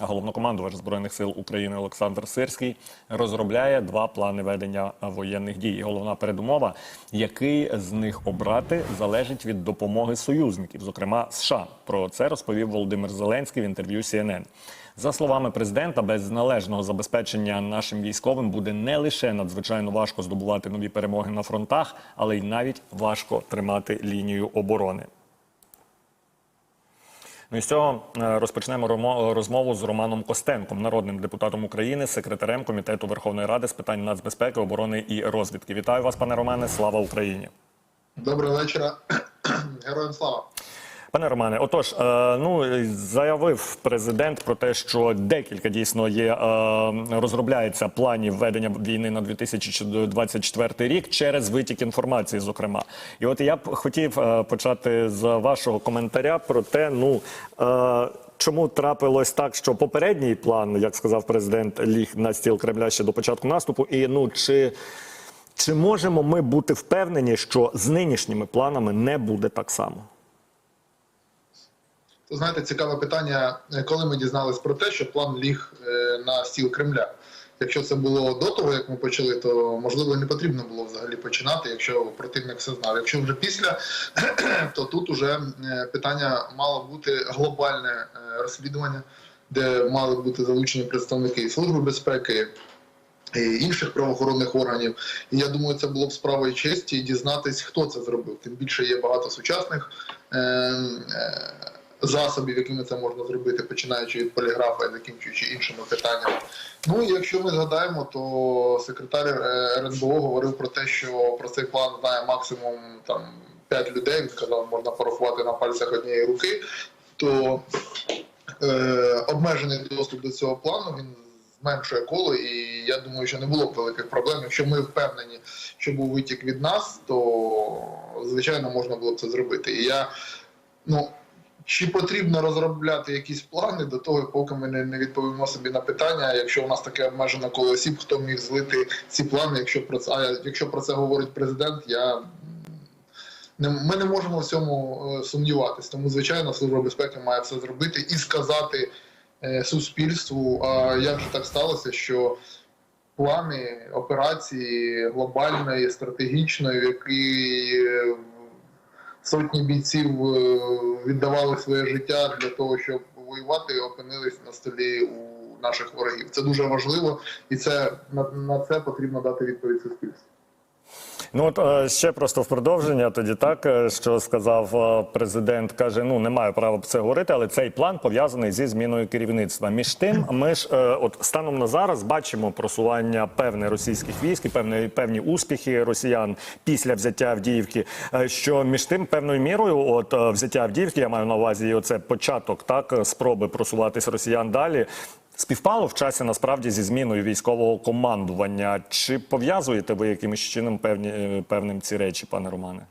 Головнокомандувач збройних сил України Олександр Сирський розробляє два плани ведення воєнних дій. Головна передумова, який з них обрати, залежить від допомоги союзників, зокрема США. Про це розповів Володимир Зеленський в інтерв'ю CNN. За словами президента, без належного забезпечення нашим військовим буде не лише надзвичайно важко здобувати нові перемоги на фронтах, але й навіть важко тримати лінію оборони. Ну і з цього е, розпочнемо розмову з Романом Костенком, народним депутатом України, секретарем комітету Верховної Ради з питань нацбезпеки, оборони і розвідки. Вітаю вас, пане Романе. Слава Україні. Доброго вечора. Героям слава. Пане Романе, отож, е, ну заявив президент про те, що декілька дійсно є е, розробляється планів ведення війни на 2024 рік через витік інформації, зокрема. І от я б хотів е, почати з вашого коментаря про те, ну. Чому трапилось так, що попередній план, як сказав президент, ліг на стіл Кремля ще до початку наступу? І ну чи, чи можемо ми бути впевнені, що з нинішніми планами не буде так само? Знаєте, цікаве питання, е, коли ми дізналися про те, що план ліг е, на стіл Кремля. Якщо це було до того, як ми почали, то можливо не потрібно було взагалі починати, якщо противник все знав. Якщо вже після, то тут уже е, питання мало бути глобальне розслідування, де мали бути залучені представники Служби безпеки. І інших правоохоронних органів, і я думаю, це було б справою честі дізнатись, хто це зробив. Тим більше є багато сучасних засобів, якими це можна зробити, починаючи від поліграфа і закінчуючи іншими питаннями. Ну і якщо ми згадаємо, то секретар е, РНБО говорив про те, що про цей план знає максимум там 5 людей. Він сказав, можна порахувати на пальцях однієї руки. То е, обмежений доступ до цього плану він зменшує коло, і я думаю, що не було б великих проблем. Якщо ми впевнені, що був витік від нас, то звичайно можна було б це зробити. І я ну. Чи потрібно розробляти якісь плани до того, поки ми не, відповімо собі на питання, якщо у нас таке обмежене коло осіб, хто міг злити ці плани, якщо про це, а якщо про це говорить президент, я не, ми не можемо в цьому е, сумніватись. Тому, звичайно, служба безпеки має все зробити і сказати е, суспільству, а як же так сталося, що плани операції глобальної, стратегічної, в якій е, сотні бійців е, віддавали своє життя для того, щоб воювати, опинились на столі у наших ворогів. Це дуже важливо, і це на, на це потрібно дати відповідь суспільству. Ну от е, ще просто в продовження тоді так, е, що сказав е, президент, каже: ну не маю права це говорити, але цей план пов'язаний зі зміною керівництва. Між тим, ми ж от станом на зараз бачимо просування певних російських військ, і певні певні успіхи росіян після взяття Авдіївки. Що між тим певною мірою, от взяття Авдіївки, я маю на увазі, оце початок так спроби просуватись росіян далі. Співпало в часі насправді зі зміною військового командування. Чи пов'язуєте ви якимось чином певні е, певним ці речі, пане Романе?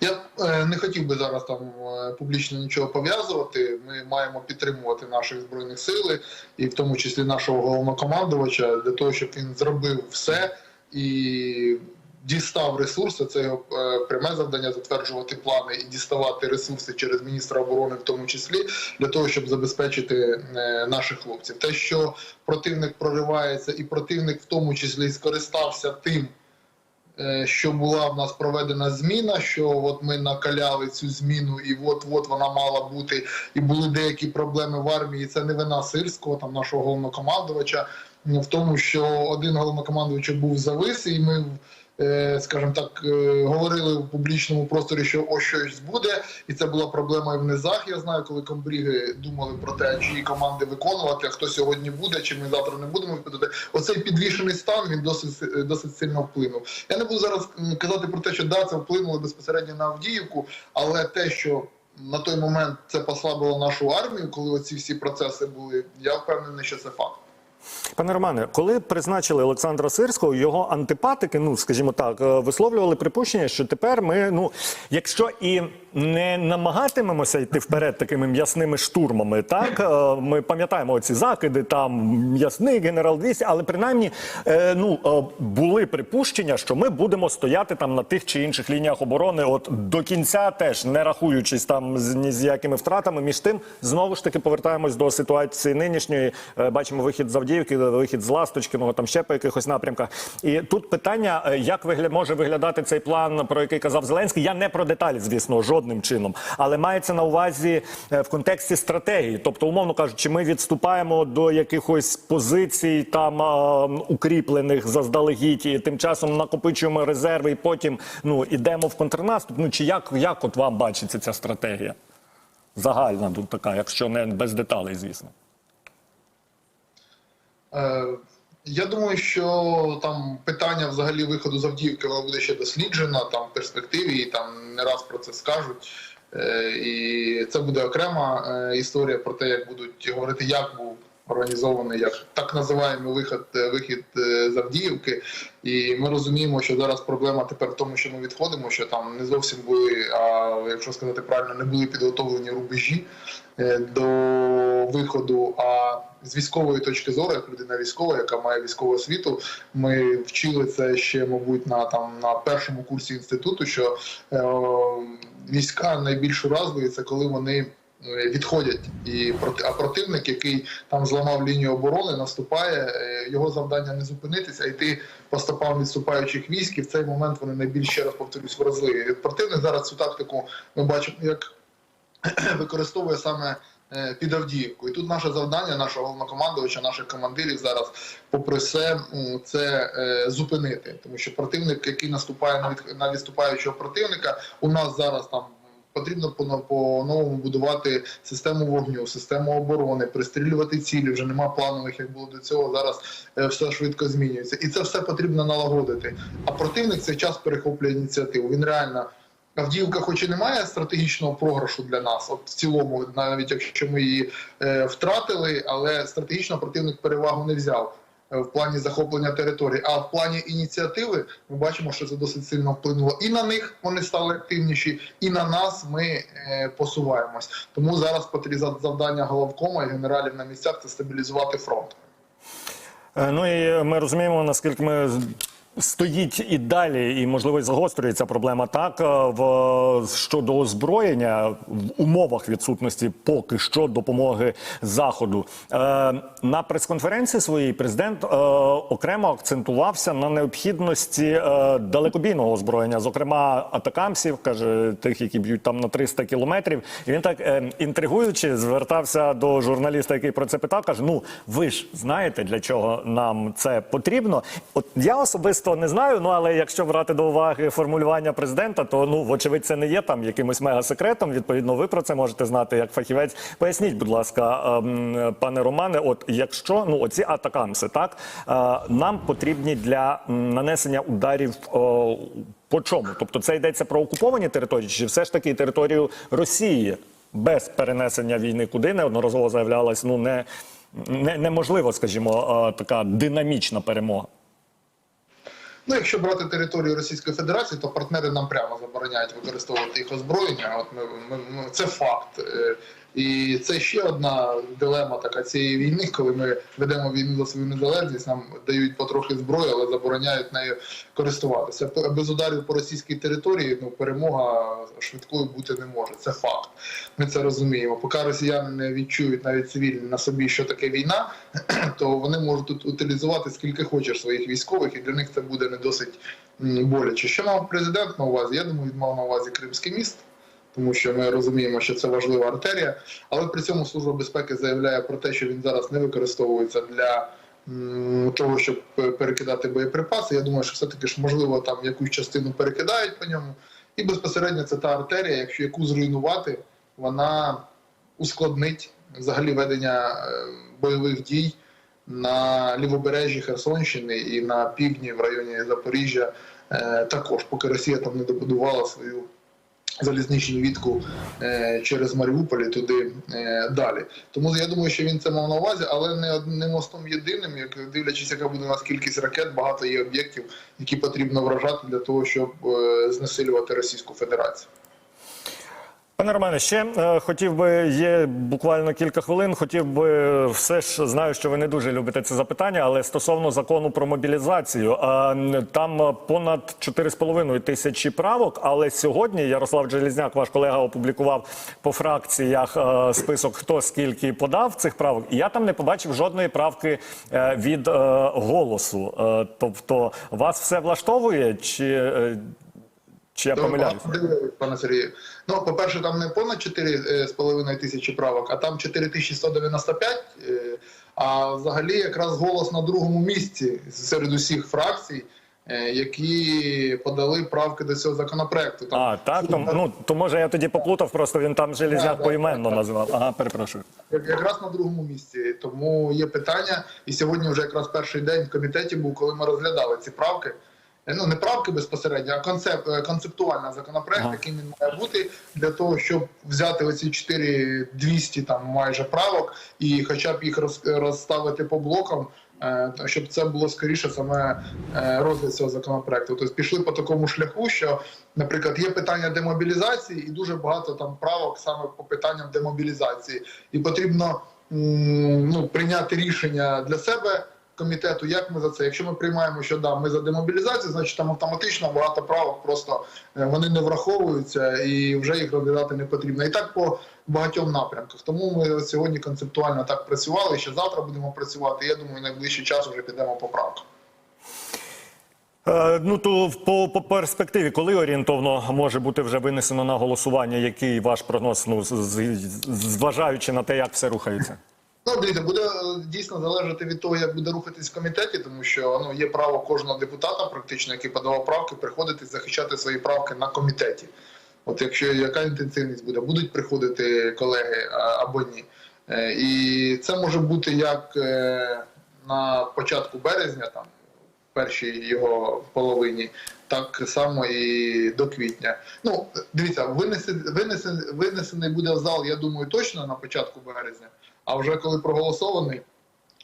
Я е, не хотів би зараз там е, публічно нічого пов'язувати. Ми маємо підтримувати наших збройних сили, і в тому числі нашого головнокомандувача, для того, щоб він зробив все і дістав ресурси. Це його е, пряме завдання затверджувати плани і діставати ресурси через міністра оборони, в тому числі для того, щоб забезпечити е, наших хлопців. Те, що противник проривається, і противник в тому числі скористався тим е, що була в нас проведена зміна, що от ми накаляли цю зміну, і от-от вона мала бути, і були деякі проблеми в армії. Це не вина Сирського, там нашого головнокомандувача, в тому, що один головнокомандувач був завис, і ми. Е, Скажімо так, е, говорили в публічному просторі, що ось щось буде, і це була проблема і в низах. Я знаю, коли комбріги думали про те, чиї команди виконувати, а хто сьогодні буде, чи ми завтра не будемо відповідати. Оцей підвішений стан він досить е, досить сильно вплинув. Я не буду зараз казати про те, що да, це вплинуло безпосередньо на Авдіївку, але те, що на той момент це послабило нашу армію, коли оці всі процеси були, я впевнений, що це факт. Пане Романе, коли призначили Олександра Сирського, його антипатики, ну скажімо так, е, висловлювали припущення, що тепер ми, ну якщо і не намагатимемося йти вперед такими м'ясними штурмами, так е, ми пам'ятаємо ці закиди, там м'ясний генерал 200, але принаймні е, ну були припущення, що ми будемо стояти там на тих чи інших лініях оборони, от до кінця, теж не рахуючись там з ні з якими втратами. Між тим знову ж таки повертаємось до ситуації нинішньої. Бачимо вихід з Авдіївки, вихід з Ласточкиного, там ще по якихось напрямках. І тут питання, е, як вигля... може виглядати цей план, про який казав Зеленський. Я не про деталі, звісно, жодним чином, але мається на увазі е, в контексті стратегії. Тобто, умовно кажучи, ми відступаємо до якихось позицій там укріплених заздалегідь, і тим часом накопичуємо резерви, і потім ну ідемо в контрнаступ. Ну чи як, як от вам бачиться ця стратегія? Загальна тут така, якщо не без деталей, звісно. Е, Я думаю, що там питання взагалі виходу з Авдіївки воно буде ще досліджено там в перспективі, і там не раз про це скажуть. Е, І це буде окрема е, історія про те, як будуть говорити, як був організований як так називаємо вихід, вихід з Авдіївки. І ми розуміємо, що зараз проблема тепер в тому, що ми відходимо, що там не зовсім були, а якщо сказати правильно, не були підготовлені рубежі до виходу. А з військової точки зору, як людина військова, яка має військову освіту, ми вчили це ще, мабуть, на там на першому курсі інституту, що е, війська найбільш уразливі це коли вони е, відходять, і а противник, який там зламав лінію оборони, наступає. е, Його завдання не зупинитися, а йти по стопам відступаючих військ. І в цей момент вони найбільш ще раз повторюсь вразливі. Противник зараз цю тактику ми бачимо, як використовує саме під Авдіївку. І тут наше завдання, нашого головнокомандувача, наших командирів зараз, попри все, це е, зупинити. Тому що противник, який наступає на від на відступаючого противника, у нас зараз там. Потрібно по- по-новому будувати систему вогню, систему оборони, пристрілювати цілі. Вже нема планових, як було до цього. Зараз е, все швидко змінюється, і це все потрібно налагодити. А противник цей час перехоплює ініціативу. Він реально Авдіївка, хоч і не має стратегічного програшу для нас, от в цілому, навіть якщо ми її е, втратили, але стратегічно противник перевагу не взяв е, в плані захоплення території. А в плані ініціативи ми бачимо, що це досить сильно вплинуло і на них вони стали активніші, і на нас ми е, посуваємось. Тому зараз потрібно завдання головкома і генералів на місцях це стабілізувати фронт. Е, Ну і ми розуміємо, наскільки ми стоїть і далі, і можливо загострюється проблема так е, в щодо озброєння в умовах відсутності поки що допомоги заходу. Е, на прес-конференції своїй президент е, окремо акцентувався на необхідності е, далекобійного озброєння, зокрема атакамсів, каже тих, які б'ють там на 300 кілометрів. І він так е, інтригуючи звертався до журналіста, який про це питав. каже: Ну ви ж знаєте, для чого нам це потрібно. От я особисто не знаю. Ну але якщо брати до уваги формулювання президента, то ну вочевидь це не є там якимось мегасекретом. Відповідно, ви про це можете знати як фахівець. Поясніть, будь ласка, ем, пане Романе, от якщо ну оці атакамси, так е, нам потрібні для нанесення ударів. по чому? Тобто це йдеться про окуповані території, чи все ж таки територію Росії без перенесення війни куди неодноразово заявлялась, ну не неможливо, скажімо, е, така динамічна перемога. Ну, якщо брати територію Російської Федерації, то партнери нам прямо забороняють використовувати їх озброєння. От ми, ми, ми це факт. І це ще одна дилема така цієї війни, коли ми ведемо війну за свою незалежність, нам дають потрохи зброю, але забороняють нею користуватися. Без ударів по російській території ну перемога швидкою бути не може. Це факт. Ми це розуміємо. Поки росіяни не відчують навіть цивільні на собі, що таке війна, то вони можуть тут утилізувати скільки хочеш своїх військових, і для них це буде не досить боляче. Що мав президент на увазі? Я думаю, він мав на увазі Кримський міст. Тому що ми розуміємо, що це важлива артерія, але при цьому служба безпеки заявляє про те, що він зараз не використовується для того, щоб перекидати боєприпаси. Я думаю, що все-таки ж можливо там якусь частину перекидають по ньому, і безпосередньо це та артерія, якщо яку зруйнувати, вона ускладнить взагалі ведення е, бойових дій на лівобережжі Херсонщини і на півдні в районі Запоріжжя. е, Також, поки Росія там не добудувала свою залізничну вітку е, через Маріуполь і туди е, далі. Тому я думаю, що він це мав на увазі, але не одним мостом єдиним, як дивлячись, яка буде у нас кількість ракет, багато є об'єктів, які потрібно вражати для того, щоб е, знесилювати Російську Федерацію. Пане Романе, ще е, хотів би, є буквально кілька хвилин. Хотів би все ж знаю, що ви не дуже любите це запитання, але стосовно закону про мобілізацію, м, там е, понад 4,5 тисячі правок. Але сьогодні Ярослав Желізняк, ваш колега, опублікував по фракціях е, список, хто скільки подав цих правок. І я там не побачив жодної правки е, від е, голосу. Е, тобто, вас все влаштовує чи, е, чи я дивились, пане Сергію. Ну, по-перше, там не понад 4,5 тисячі правок, а там 4195. е, А взагалі якраз голос на другому місці серед усіх фракцій, е, які подали правки до цього законопроекту. Там А, так, то, ну, то може я тоді поплутав, просто він там Да, Железняк да, поіменно так. називав. Ага, перепрошую. якраз на другому місці. Тому є питання. І сьогодні вже якраз перший день в комітеті був, коли ми розглядали ці правки. Е, Ну не правки безпосередньо, а концеп, е, концептуальний законопроект, Ага. яким він має бути для того, щоб взяти оці 4200 там майже правок і хоча б їх роз- розставити по блокам. е, Щоб це було скоріше саме розгляд цього законопроекту. Тобто пішли по такому шляху, що, наприклад, є питання демобілізації, і дуже багато там правок саме по питанням демобілізації, і потрібно ну, прийняти рішення для себе комітету, як ми за це. Якщо ми приймаємо, що да, ми за демобілізацію, значить там автоматично багато правок просто е, вони не враховуються і вже їх розглядати не потрібно. І так по багатьом напрямках. Тому ми сьогодні концептуально так працювали. Ще завтра будемо працювати. Я думаю, найближчий час вже підемо по правкам. Е, ну то по, по перспективі, коли орієнтовно може бути вже винесено на голосування, який ваш прогноз, ну, зважаючи на те, як все рухається? Ну, дивіться, буде е, дійсно залежати від того, як буде рухатись в комітеті, тому що ну є право кожного депутата, практично, який подавав правки, приходити захищати свої правки на комітеті. От якщо яка інтенсивність буде, будуть приходити колеги або ні. Е, І це може бути як е, на початку березня, там в першій його половині, так само і до квітня. Ну, дивіться, винесений, винесений, винесений буде в зал, я думаю, точно на початку березня. А вже коли проголосований,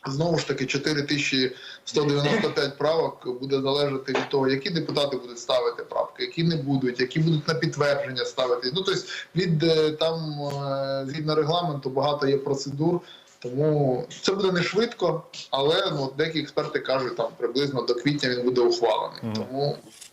знову ж таки 4195 правок буде залежати від того, які депутати будуть ставити правки, які не будуть, які будуть на підтвердження ставити. Ну тобто від е, там е, згідно регламенту багато є процедур. Тому це буде не швидко, але ну деякі експерти кажуть, там приблизно до квітня він буде ухвалений. Тому